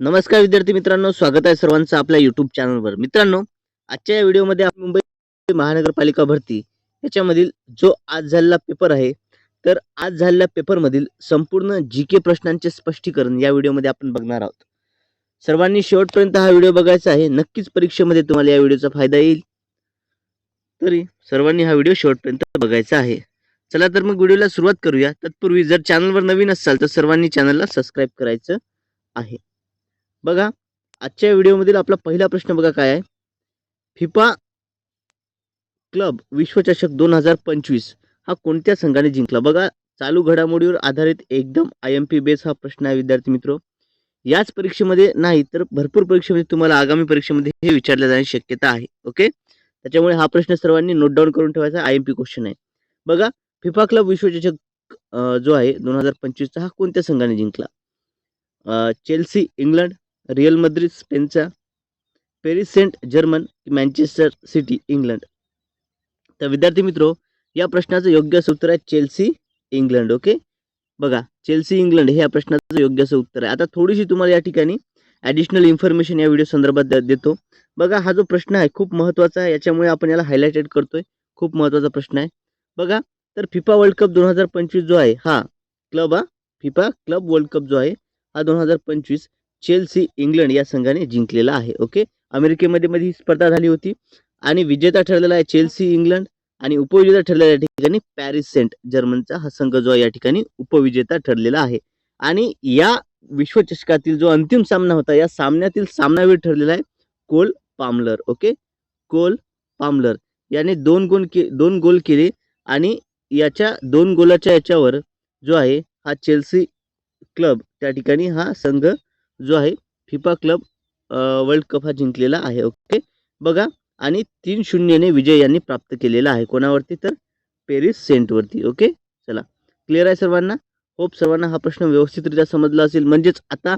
नमस्कार विद्यार्थी मित्रांनो स्वागत आहे सर्वांचं आपल्या युट्यूब चॅनलवर मित्रांनो आजच्या या व्हिडिओमध्ये आपण मुंबई महानगरपालिका भरती याच्यामधील जो आज झालेला पेपर आहे तर आज झालेल्या पेपरमधील संपूर्ण जी के प्रश्नांचे स्पष्टीकरण या व्हिडिओमध्ये आपण बघणार आहोत. सर्वांनी शेवटपर्यंत हा व्हिडिओ बघायचा आहे. नक्कीच परीक्षेमध्ये तुम्हाला या व्हिडिओचा फायदा येईल. तरी सर्वांनी हा व्हिडिओ शेवटपर्यंत बघायचा आहे. चला तर मग व्हिडिओला सुरुवात करूया. तत्पूर्वी जर चॅनलवर नवीन असाल तर सर्वांनी चॅनलला सबस्क्राईब करायचं आहे. बघा आजच्या व्हिडिओमधील आपला पहिला प्रश्न बघा काय आहे. फिफा क्लब विश्वचषक दोन हजार पंचवीस हा कोणत्या संघाने जिंकला? बघा चालू घडामोडीवर आधारित एकदम आय एम पी बेस हा प्रश्न आहे विद्यार्थी मित्र. याच परीक्षेमध्ये नाही तर भरपूर परीक्षेमध्ये तुम्हाला आगामी परीक्षेमध्ये हे विचारले जाण्याची शक्यता आहे ओके? त्याच्यामुळे हा प्रश्न सर्वांनी नोट डाऊन करून ठेवायचा आय एम पी क्वेश्चन आहे. बघा फिफा क्लब विश्वचषक जो आहे दोन हजार पंचवीसचा हा कोणत्या संघाने जिंकला? Chelsea England Real Madrid स्पेनचा Paris Saint Germain Manchester City England. तर विद्यार्थी मित्रो या प्रश्नाचं योग्य असं उत्तर आहे चेल्सी इंग्लंड ओके? बघा चेल्सी इंग्लंड हे या प्रश्नाचं योग्य असं उत्तर आहे. आता थोडीशी तुम्हाला या ठिकाणी ॲडिशनल इन्फॉर्मेशन या व्हिडिओ संदर्भात देतो. बघा हा जो प्रश्न आहे खूप महत्त्वाचा आहे. याच्यामुळे आपण याला हायलाइटेड करतोय. खूप महत्त्वाचा प्रश्न आहे. बघा तर फिफा वर्ल्ड कप दोन हजार पंचवीस जो आहे हा क्लब हा? फिफा क्लब वर्ल्ड कप जो आहे हा दोन हजार पंचवीस. चेल्सी इंग्लंड या संघाने जिंकलेला आहे ओके अमेरिकेमध्ये मध्ये ही स्पर्धा झाली होती. आणि विजेता ठरलेला आहे चेल्सी इंग्लंड आणि उपविजेता ठरलेला या ठिकाणी पॅरिस सेंट जर्मनचा हा संघ जो आहे या ठिकाणी उपविजेता ठरलेला आहे. आणि या विश्वचषकातील जो अंतिम सामना होता या सामन्यातील सामनावीर ठरलेला आहे Cole Palmer okay Cole Palmer. याने दोन गोल के दोन गोल केले आणि याच्या दोन गोलाच्या याच्यावर जो आहे हा चेल्सी क्लब त्या ठिकाणी हा संघ जो आहे फिफा क्लब वर्ल्ड कप हा जिंकलेला आहे ओके? बघा आणि तीन शून्यने विजय यांनी प्राप्त केलेला आहे. कोणावरती तर? पेरिस सेंटवरती ओके? चला क्लिअर आहे सर्वांना? होप सर्वांना हा प्रश्न व्यवस्थितरित्या समजला असेल. म्हणजेच आता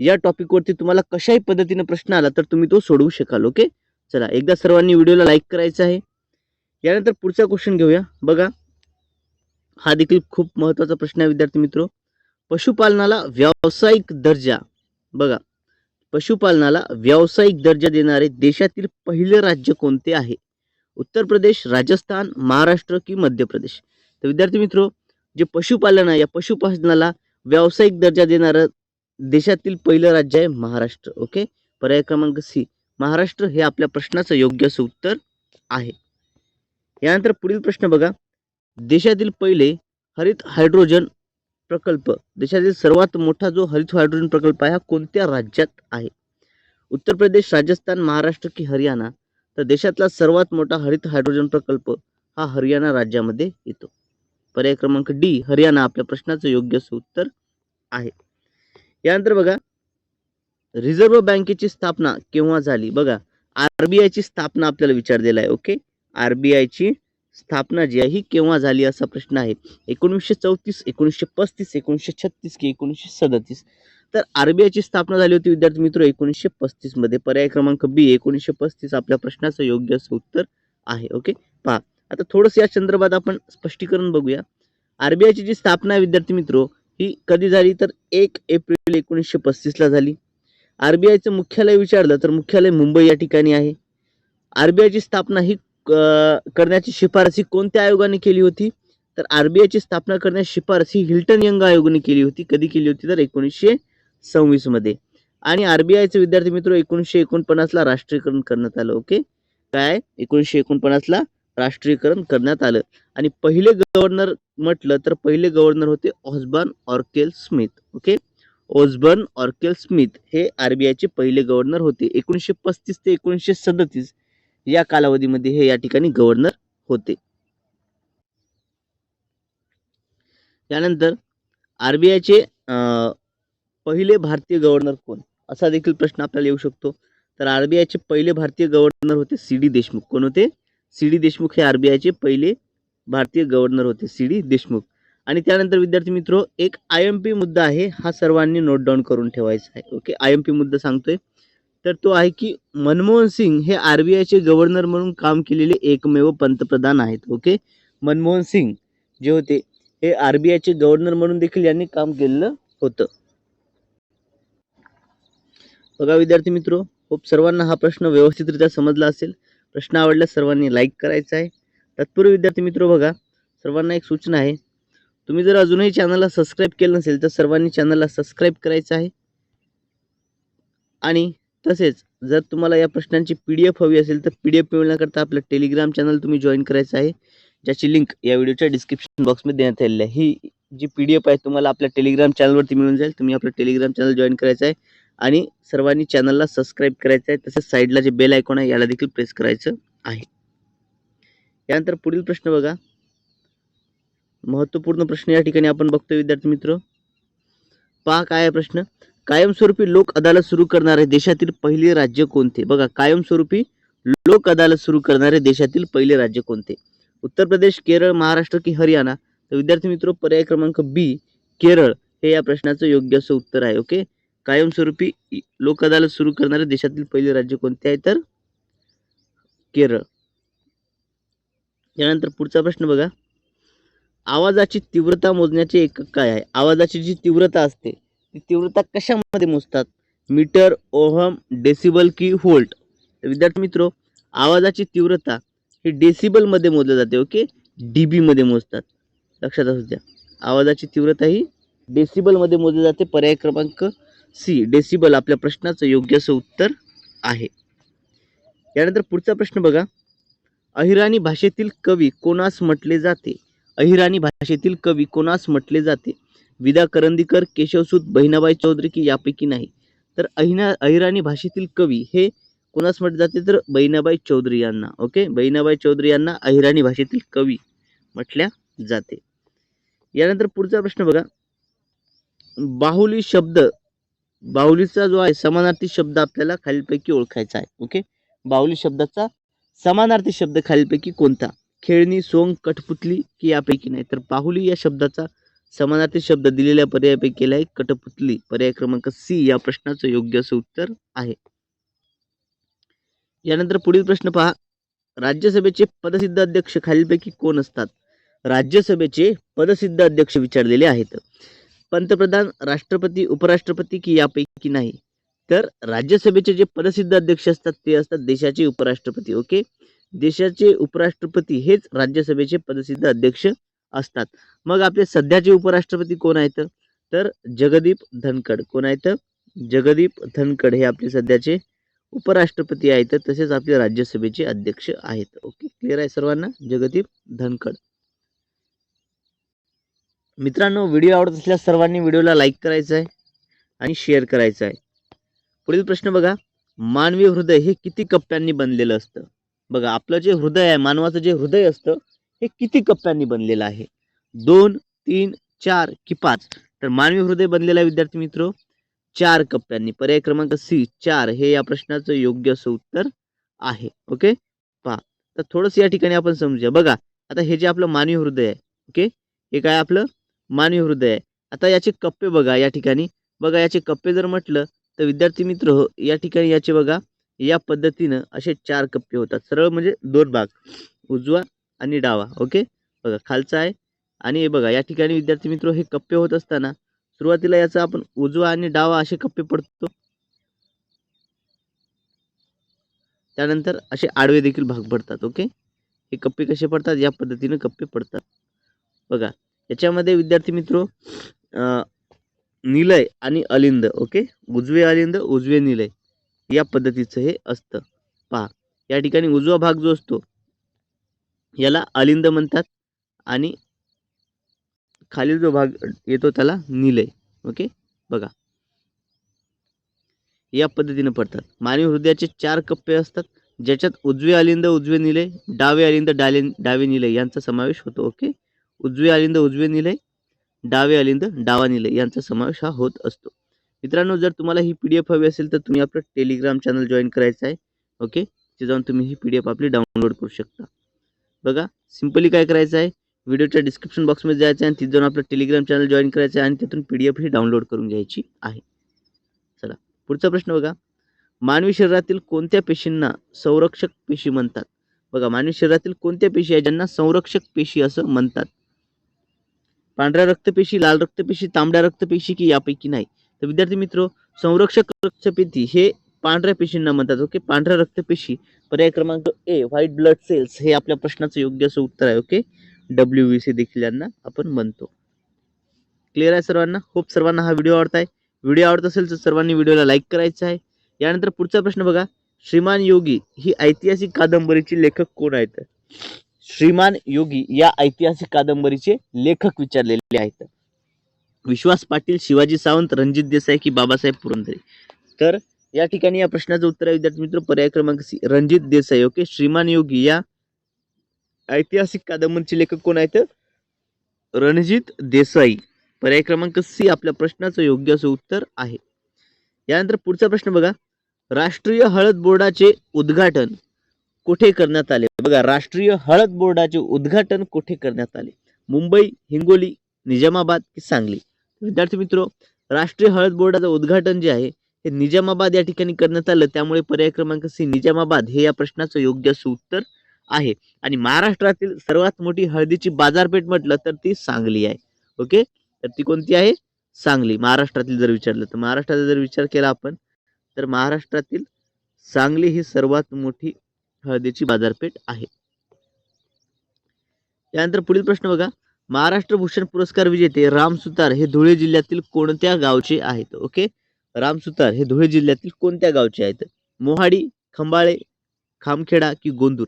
या टॉपिकवरती तुम्हाला कशाही पद्धतीने प्रश्न आला तर तुम्ही तो सोडवू शकाल ओके? चला एकदा सर्वांनी व्हिडिओला लाईक करायचा आहे. यानंतर पुढचा क्वेश्चन घेऊया. बघा हा देखील खूप महत्त्वाचा प्रश्न आहे विद्यार्थी मित्र. पशुपालनाला व्यावसायिक दर्जा बघा पशुपालनाला व्यावसायिक दर्जा देणारे देशातील पहिले राज्य कोणते आहे? उत्तर प्रदेश राजस्थान महाराष्ट्र की मध्य प्रदेश? तर विद्यार्थी मित्रो जे पशुपालन आहे या पशुपालनाला व्यावसायिक दर्जा देणारं देशातील पहिलं राज्य आहे महाराष्ट्र ओके? पर्याय क्रमांक सी. महाराष्ट्र हे आपल्या प्रश्नाचं योग्य असं उत्तर आहे. यानंतर पुढील प्रश्न बघा. देशातील पहिले हरित हायड्रोजन प्रकल्प. देशातील सर्वात मोठा जो हरित हायड्रोजन प्रकल्प आहे हा कोणत्या राज्यात आहे? उत्तर प्रदेश राजस्थान महाराष्ट्र की हरियाणा? तर देशातला सर्वात मोठा हरित हायड्रोजन प्रकल्प हा हरियाणा राज्यामध्ये येतो. पर्याय क्रमांक डी हरियाणा आपल्या प्रश्नाचं योग्य असं उत्तर आहे. यानंतर बघा रिझर्व्ह बँकेची स्थापना केव्हा झाली? बघा आरबीआयची स्थापना आपल्याला विचारलेला आहे ओके? आरबीआयची स्थापना जी आहे ही केव्हा झाली असा प्रश्न आहे? एकोणीसशे चौतीस एकोणीसशे पस्तीस एकोणीसशे छत्तीस की एकोणीसशे सदतीस? तर आरबीआयची स्थापना झाली होती विद्यार्थी मित्र एकोणीसशे पस्तीसमध्ये. पर्याय क्रमांक बी एकोणीसशे पस्तीस आपल्या प्रश्नाचं योग्य असं उत्तर आहे ओके? पहा. आता थोडंसं या संदर्भात आपण स्पष्टीकरण बघूया. आरबीआयची जी स्थापना आहे विद्यार्थी मित्र ही कधी झाली? तर एक एप्रिल एकोणीसशे पस्तीसला झाली. आरबीआयचं मुख्यालय विचारलं तर मुख्यालय मुंबई या ठिकाणी आहे. आरबीआयची स्थापना ही करण्याची शिफारसी कोणत्या आयोगाने केली होती? तर आरबीआयची स्थापना करण्याची शिफारसी हिल्टन यंग आयोगाने केली होती. कधी केली होती? तर एकोणीसशे सव्वीसमध्ये. आणि आरबीआयचे विद्यार्थी मित्र एकोणीसशे एकोणपन्नासला राष्ट्रीयकरण करण्यात आलं ओके? काय? एकोणीसशे एकोणपन्नासला राष्ट्रीयकरण करण्यात आलं. आणि पहिले गव्हर्नर म्हटलं तर पहिले गव्हर्नर होते Osborne Arkell Smith okay? Osborne Arkell Smith हे आरबीआयचे पहिले गव्हर्नर होते. एकोणीसशे पस्तीस ते एकोणीसशे सदतीस या कालावधीमध्ये हे या ठिकाणी गव्हर्नर होते. त्यानंतर आरबीआयचे पहिले भारतीय गव्हर्नर कोण? असा देखील प्रश्न आपल्याला येऊ शकतो. तर आरबीआयचे पहिले भारतीय गव्हर्नर होते सी डी देशमुख. कोण होते? सी डी देशमुख हे आरबीआयचे पहिले भारतीय गव्हर्नर होते सी डी देशमुख. आणि त्यानंतर विद्यार्थी मित्रो एक आय एम पी मुद्दा आहे हा सर्वांनी नोट डाऊन करून ठेवायचा आहे. ओके आय एम पी मुद्दा सांगतोय. तर तो आहे की मनमोहन सिंग हे आरबीआयचे गव्हर्नर म्हणून काम केलेले एकमेव पंतप्रधान आहेत ओके मनमोहन सिंग जे होते हे आरबीआयचे गव्हर्नर म्हणून देखील यांनी काम केलेलं होतं. बघा विद्यार्थी मित्रो होप सर्वांना हा प्रश्न व्यवस्थितरित्या समजला असेल. प्रश्न आवडल्यास सर्वांनी लाईक करायचा आहे. तत्पूर्वी विद्यार्थी मित्रो बघा सर्वांना एक सूचना आहे. तुम्ही जर अजूनही चॅनलला सबस्क्राईब केलं नसेल तर सर्वांनी चॅनलला सबस्क्राईब करायचं आहे. आणि तसेच जर तुम्हाला या प्रश्नांची पी डी एफ हवी असेल तर पी डी एफ मिळण्याकरता आपलं टेलिग्राम चॅनल तुम्ही जॉईन करायचं आहे. ज्याची लिंक या व्हिडिओच्या डिस्क्रिप्शन बॉक्समध्ये देण्यात आलेली आहे. ही जी पी डी एफ आहे तुम्हाला आपल्या टेलिग्राम चॅनलवरती मिळून जाईल. तुम्ही आपलं टेलिग्राम चॅनल जॉईन करायचं आहे. आणि सर्वांनी चॅनलला सबस्क्राईब करायचं आहे. तसेच साईडला जे बेल आयकॉन आहे याला देखील प्रेस करायचं आहे. यानंतर पुढील प्रश्न बघा. महत्त्वपूर्ण प्रश्न या ठिकाणी आपण बघतोय विद्यार्थी मित्र. पहा काय आहे प्रश्न? कायमस्वरूपी लोक अदालत सुरू करणारे देशातील पहिले राज्य कोणते? बघा कायमस्वरूपी लोक अदालत सुरू करणारे देशातील पहिले राज्य कोणते? उत्तर प्रदेश केरळ महाराष्ट्र की हरियाणा? तर विद्यार्थी मित्र पर्याय क्रमांक बी केरळ. हे या प्रश्नाचं योग्य असं उत्तर आहे ओके? कायमस्वरूपी लोक अदालत सुरू करणारे देशातील पहिले राज्य कोणते आहे तर? केरळ. यानंतर पुढचा प्रश्न बघा. आवाजाची तीव्रता मोजण्याचे एकक काय आहे? आवाजाची जी तीव्रता असते ती तीव्रता कशामध्ये मोजतात? मीटर ओहम डेसिबल की व्होल्ट? विद्यार्थी मित्रो आवाजाची तीव्रता ही डेसिबलमध्ये मोजली जाते ओके? डी बीमध्ये मोजतात. लक्षात असू द्या. आवाजाची तीव्रता ही डेसिबलमध्ये मोजली जाते. पर्याय क्रमांक सी डेसिबल आपल्या प्रश्नाचं योग्य असं उत्तर आहे. यानंतर पुढचा प्रश्न बघा. अहिराणी भाषेतील कवी कोणास म्हटले जाते? अहिराणी भाषेतील कवी कोणास म्हटले जाते? विदा करंदीकर केशवसूत बहिणाबाई चौधरी की यापैकी नाही. तर अहिना अहिराणी भाषेतील कवी हे कोणास म्हटले जाते? तर बहिणाबाई चौधरी यांना. ओके? बहिणाबाई चौधरी यांना अहिराणी भाषेतील कवी म्हटल्या जाते. यानंतर पुढचा प्रश्न बघा. बाहुली शब्द बाहुलीचा जो आहे समानार्थी शब्द आपल्याला खालीलपैकी ओळखायचा आहे. ओके? बाहुली शब्दाचा समानार्थी शब्द खालीलपैकी कोणता? खेळणी सोंग कठपुतली की यापैकी नाही. तर बाहुली या शब्दाचा समानार्थी शब्द दिलेल्या पर्यायापैकी केला आहे पर्याय क्रमांक सी या प्रश्नाचं योग्य असं उत्तर आहे. यानंतर पुढील प्रश्न पहा. राज्यसभेचे पदसिद्ध अध्यक्ष खालीलपैकी कोण असतात? राज्यसभेचे पदसिद्ध अध्यक्ष विचारलेले आहेत. पंतप्रधान राष्ट्रपती उपराष्ट्रपती की यापैकी नाही? तर राज्यसभेचे जे पदसिद्ध अध्यक्ष असतात ते असतात देशाचे उपराष्ट्रपती ओके? देशाचे उपराष्ट्रपती हेच राज्यसभेचे पदसिद्ध अध्यक्ष असतात. मग आपले सध्याचे उपराष्ट्रपती कोण आहेत? तर जगदीप धनखड. कोण आहेत? जगदीप धनखड हे आपले सध्याचे उपराष्ट्रपती आहेत. तसेच आपले राज्यसभेचे अध्यक्ष आहेत. ओके क्लिअर आहे सर्वांना? जगदीप धनखड. मित्रांनो व्हिडिओ आवडत असल्यास सर्वांनी व्हिडिओला लाईक करायचा आहे आणि शेअर करायचं आहे. पुढील प्रश्न बघा. मानवी हृदय हे किती कप्प्यांनी बनलेलं असतं? बघा आपलं जे हृदय आहे मानवाचं जे हृदय असतं हे किती कप्प्यांनी बनलेलं आहे? दोन तीन चार की पाच? तर मानवी हृदय बनलेला आहे विद्यार्थी मित्र. चार कप्प्यांनी. पर्याय क्रमांक सी चार. हे या प्रश्नाचं योग्य असं उत्तर आहे. ओके? पहा. तर थोडंसं या ठिकाणी आपण समजूया. बघा आता हे जे आपलं मानवी हृदय आहे ओके? हे काय आपलं? मानवी हृदय आहे. आता याचे कप्पे बघा या ठिकाणी. बघा याचे कप्पे जर म्हटलं तर विद्यार्थी मित्र हो या ठिकाणी याचे बघा या पद्धतीनं असे चार कप्पे होतात. सरळ म्हणजे दोन भाग. उजवा आणि डावा ओके? बघा खालचा आहे आणि हे बघा या ठिकाणी विद्यार्थी मित्र हे कप्पे होत असताना सुरुवातीला याचा आपण उजवा आणि डावा असे कप्पे पडतो. त्यानंतर असे आडवे देखील भाग पडतात ओके? हे कप्पे कसे पडतात? या पद्धतीने कप्पे पडतात. बघा याच्यामध्ये विद्यार्थी मित्र निलय आणि अलिंद ओके? उजवे अलिंद उजवे निलय. या पद्धतीचं हे असतं. पहा या ठिकाणी उजवा भाग जो असतो याला अलिंद म्हणतात. आणि खालील जो भाग येतो त्याला निलय. ओके? बघा. या पद्धतीने पडतात. मानवी हृदयाचे चार कप्पे असतात. ज्याच्यात उजवे अलिंद उजवे निलय डावे अलिंद डाले डावे निलय यांचा समावेश होतो. ओके? उजवे अलिंद उजवे निलय डावे अलिंद डावा निलय यांचा समावेश हा होत असतो. मित्रांनो जर तुम्हाला ही पी डी एफ हवी असेल तर तुम्ही आपलं टेलिग्राम चॅनल जॉईन करायचं आहे. ओके? तिथे जाऊन तुम्ही ही पी डी एफ आपली डाउनलोड करू शकता. बघा सिम्पली काय करायचं आहे? व्हिडिओच्या डिस्क्रिप्शन बॉक्समध्ये जायचं आहे आणि तिथे जाऊन आपलं टेलिग्राम चॅनल जॉईन करायचं आहे आणि तिथून पी डी एफ ही डाउनलोड करून घ्यायची आहे. चला पुढचा प्रश्न बघा. मानवी शरीरातील कोणत्या पेशींना संरक्षक पेशी म्हणतात? बघा मानवी शरीरातील कोणत्या पेशी आहे ज्यांना संरक्षक पेशी असं म्हणतात? पांढऱ्या रक्तपेशी लाल रक्तपेशी तांबड्या रक्तपेशी की यापैकी नाही? तर विद्यार्थी मित्र संरक्षक रक्तपेशी हे पांढऱ्या पेशींना म्हणतात ओके पांढऱ्या रक्तपेशी पर्याय क्रमांक ए व्हाईट ब्लड सेल्स हे आपल्या प्रश्नाचं योग्य असं उत्तर आहे ओके डब्ल्यू व्ही सी देखील यांना आपण म्हणतो. क्लिअर आहे सर्वांना? खूप सर्वांना हा व्हिडिओ आवडत आहे व्हिडिओ आवडत असेल तर सर्वांनी व्हिडिओला लाईक करायचा आहे. यानंतर पुढचा प्रश्न बघा. श्रीमान योगी ही ऐतिहासिक कादंबरीचे लेखक कोण आहेत? श्रीमान योगी या ऐतिहासिक कादंबरीचे लेखक विचारलेले आहेत. विश्वास पाटील शिवाजी सावंत रणजित देसाई की बाबासाहेब पुरंदरे. तर या ठिकाणी या प्रश्नाचं उत्तर आहे विद्यार्थी मित्र पर्याय क्रमांक सी रणजित देसाई. ओके श्रीमान योगी या ऐतिहासिक कादंबरीचे लेखक कोण आहेत? रणजित देसाई. पर्याय क्रमांक सी आपल्या प्रश्नाचं योग्य असं उत्तर आहे. यानंतर पुढचा प्रश्न बघा. राष्ट्रीय हळद बोर्डाचे उद्घाटन कुठे करण्यात आले? बघा राष्ट्रीय हळद बोर्डाचे उद्घाटन कुठे करण्यात आले? मुंबई हिंगोली निजामाबाद की सांगली? विद्यार्थी मित्र राष्ट्रीय हळद बोर्डाचं उद्घाटन जे आहे हे निजामाबाद या ठिकाणी करण्यात आलं त्यामुळे पर्याय क्रमांक सी निजामाबाद हे या प्रश्नाचं योग्य असं उत्तर आहे. आणि महाराष्ट्रातील सर्वात मोठी हळदीची बाजारपेठ म्हटलं तर ती सांगली आहे. ओके? तर ती कोणती आहे? सांगली. महाराष्ट्रातील जर विचारलं तर. महाराष्ट्राचा जर विचार केला आपण तर महाराष्ट्रातील सांगली ही सर्वात मोठी हळदीची बाजारपेठ आहे. त्यानंतर पुढील प्रश्न बघा. महाराष्ट्र भूषण पुरस्कार विजेते राम सुतार हे धुळे जिल्ह्यातील कोणत्या गावचे आहेत? ओके? राम सुतार हे धुळे जिल्ह्यातील कोणत्या गावचे आहेत? मोहाडी खंबाळे खामखेडा की गोंदूर?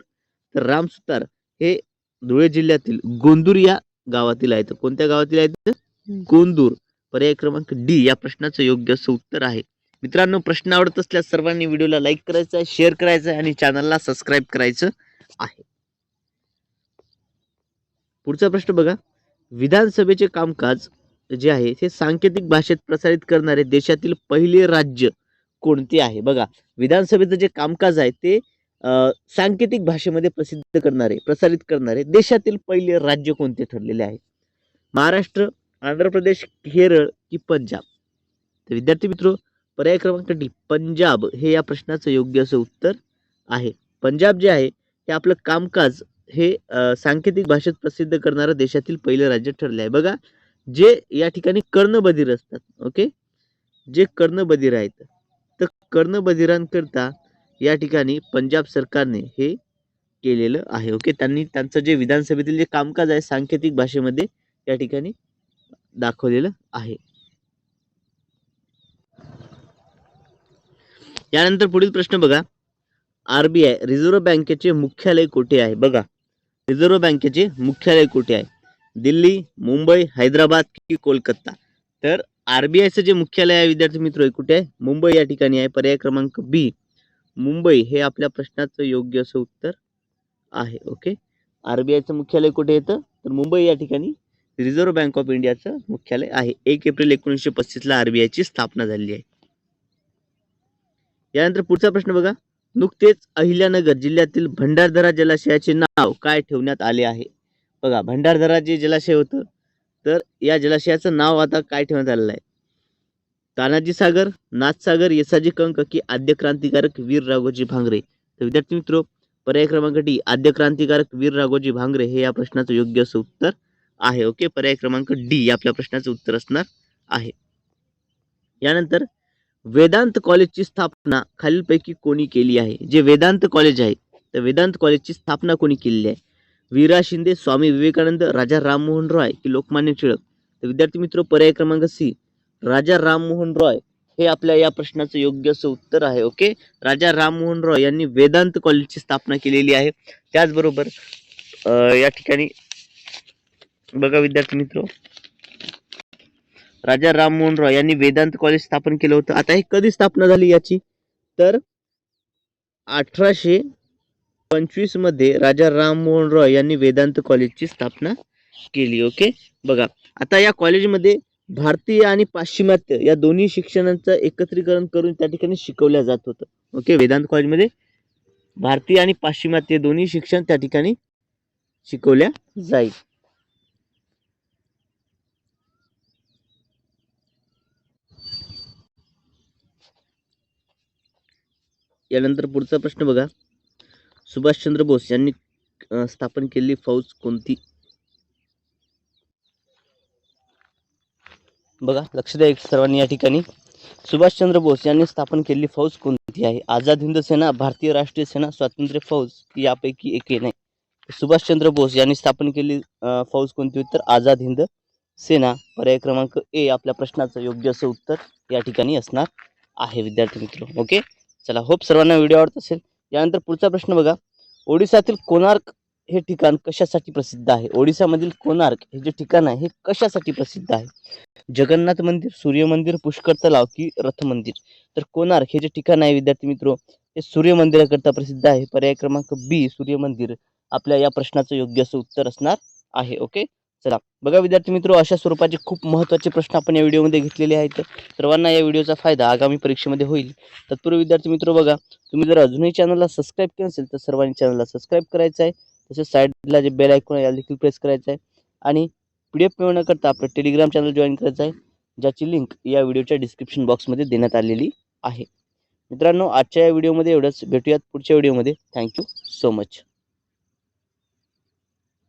तर राम सुतार हे धुळे जिल्ह्यातील गोंदूर या गावातील आहेत. कोणत्या गावातील आहेत? गोंदूर. पर्याय क्रमांक डी या प्रश्नाचं योग्य असं उत्तर आहे. मित्रांनो प्रश्न आवडत असल्यास सर्वांनी व्हिडिओला लाईक करायचा आहे शेअर करायचं आहे आणि चॅनलला सबस्क्राईब करायचं आहे. पुढचा प्रश्न बघा. विधानसभेचे कामकाज जे आहे ते सांकेतिक भाषेत प्रसारित करणारे देशातील पहिले राज्य कोणते आहे? बघा विधानसभेचं जे कामकाज आहे ते सांकेतिक भाषेमध्ये प्रसिद्ध करणारे प्रसारित करणारे देशातील पहिले राज्य कोणते ठरलेले आहे? महाराष्ट्र आंध्र प्रदेश केरळ की पंजाब? तर विद्यार्थी मित्र पर्याय क्रमांक डी पंजाब हे या प्रश्नाचं योग्य असं उत्तर आहे. पंजाब जे आहे हे आपलं कामकाज हे सांकेतिक भाषेत प्रसिद्ध करणारं देशातील पहिलं राज्य ठरले आहे. बघा जे या ठिकाणी कर्णबधीर असतात ओके? जे कर्णबधीर आहेत. तर कर्णबधीरांकरता या ठिकाणी पंजाब सरकारने हे केलेलं आहे ओके? त्यांनी त्यांचं जे विधानसभेतील जे कामकाज आहे सांकेतिक भाषेमध्ये या ठिकाणी दाखवलेलं आहे. यानंतर पुढील प्रश्न बघा. आरबीआय रिझर्व्ह बँकेचे मुख्यालय कुठे आहे? बघा. रिझर्व्ह बँकेचे मुख्यालय कुठे आहे? दिल्ली मुंबई हैदराबाद की कोलकाता. तर आरबीआयचं जे मुख्यालय आहे विद्यार्थी मित्र हे कुठे आहे? मुंबई या ठिकाणी आहे. पर्याय क्रमांक बी मुंबई हे आपल्या प्रश्नाचं योग्य असं उत्तर आहे. ओके आरबीआयचं मुख्यालय कुठे येतं? तर मुंबई या ठिकाणी रिझर्व्ह बँक ऑफ इंडियाचं मुख्यालय आहे. एक एप्रिल एकोणीसशे पस्तीसला आरबीआयची स्थापना झालेली आहे. यानंतर पुढचा प्रश्न बघा. नुकतेच अहिल्यानगर जिल्ह्यातील भंडारदरा जलाशयाचे नाव काय ठेवण्यात आले आहे? बघा भंडारदरा जे जलाशय होतं. तर या जलाशयाचं नाव आता काय ठेवण्यात आलेलं आहे? तानाजी सागर नाथसागर येसाजी कंक की आद्य क्रांतिकारक वीर राघोजी भांगरे? तर विद्यार्थी मित्र पर्याय क्रमांक डी आद्य क्रांतिकारक वीर राघोजी भांगरे हे या प्रश्नाचं योग्य असं उत्तर आहे ओके? पर्याय क्रमांक डी आपल्या प्रश्नाचं उत्तर असणार आहे. यानंतर वेदांत कॉलेजची स्थापना खालीलपैकी कोणी केली आहे? जे वेदांत कॉलेज आहे तर वेदांत कॉलेजची स्थापना कोणी केलेली आहे? वीरा शिंदे स्वामी विवेकानंद राजा राममोहन रॉय की लोकमान्य टिळक. तर विद्यार्थी मित्र पर्याय क्रमांक सी राजा राममोहन रॉय हे आपल्या या प्रश्नाचं योग्य असं उत्तर आहे ओके? राजा राममोहन रॉय यांनी वेदांत कॉलेजची स्थापना केलेली आहे. त्याचबरोबर या ठिकाणी बघा विद्यार्थी मित्र. राजा राममोहन रॉय यांनी वेदांत कॉलेज स्थापन केलं होतं. आता हे कधी स्थापना झाली याची? तर अठराशे पंचवीसमध्ये राजा राममोहन रॉय यांनी वेदांत कॉलेजची स्थापना केली ओके बघा आता या कॉलेजमध्ये भारतीय आणि पाश्चिमात्य या दोन्ही शिक्षणांचं एकत्रीकरण करून त्या ठिकाणी शिकवल्या जात होतं ओके वेदांत कॉलेजमध्ये भारतीय आणि पाश्चिमात्य दोन्ही शिक्षण त्या ठिकाणी शिकवल्या जाईल. यानंतर पुढचा प्रश्न बघा. सुभाषचंद्र बोस यांनी स्थापन केलेली फौज कोणती? बघा लक्ष द्या एक सर्वांनी या ठिकाणी. सुभाषचंद्र बोस यांनी स्थापन केलेली फौज कोणती आहे? आझाद हिंद सेना भारतीय राष्ट्रीय सेना स्वातंत्र्य फौज यापैकी एकही नाही? सुभाषचंद्र बोस यांनी स्थापन केलेली फौज कोणती? होती तर आझाद हिंद सेना. पर्याय क्रमांक ए आपल्या प्रश्नाचं योग्य असं उत्तर या ठिकाणी असणार आहे विद्यार्थी मित्र ओके? चला होप सर्वांना व्हिडिओ आवडत असेल. यानंतर पुढचा प्रश्न बघा. ओडिसातील कोणार्क हे ठिकाण कशासाठी प्रसिद्ध आहे? ओडिसामधील कोणार्क हे जे ठिकाण आहे हे कशासाठी प्रसिद्ध आहे? जगन्नाथ मंदिर सूर्य मंदिर पुष्कर तलाव की रथ मंदिर? तर कोणार्क हे जे ठिकाण आहे विद्यार्थी मित्र हे सूर्य मंदिराकरता प्रसिद्ध आहे. पर्याय क्रमांक बी सूर्य मंदिर. आपल्या या प्रश्नाचं योग्य असं उत्तर असणार आहे. ओके? चला. बघा विद्यार्थी मित्र अशा स्वरूपाचे खूप महत्त्वाचे प्रश्न आपण या व्हिडिओमध्ये घेतलेले आहेत. सर्वांना या व्हिडिओचा फायदा आगामी परीक्षेमध्ये होईल. तत्पूर्वी विद्यार्थी मित्र बघा तुम्ही जर अजूनही चॅनलला सबस्क्राईब केलं असेल तर सर्वांनी चॅनलला सबस्क्राईब करायचं आहे. तसेच साईडला जे बेल ऐकून याला देखील प्रेस करायचं आहे. आणि पी डी एफ मिळवण्याकरता आपलं टेलिग्राम चॅनल जॉईन करायचं आहे ज्याची लिंक या व्हिडिओच्या डिस्क्रिप्शन बॉक्समध्ये देण्यात आलेली आहे. मित्रांनो आजच्या या व्हिडिओमध्ये एवढंच. भेटूयात पुढच्या व्हिडिओमध्ये. Thank you so much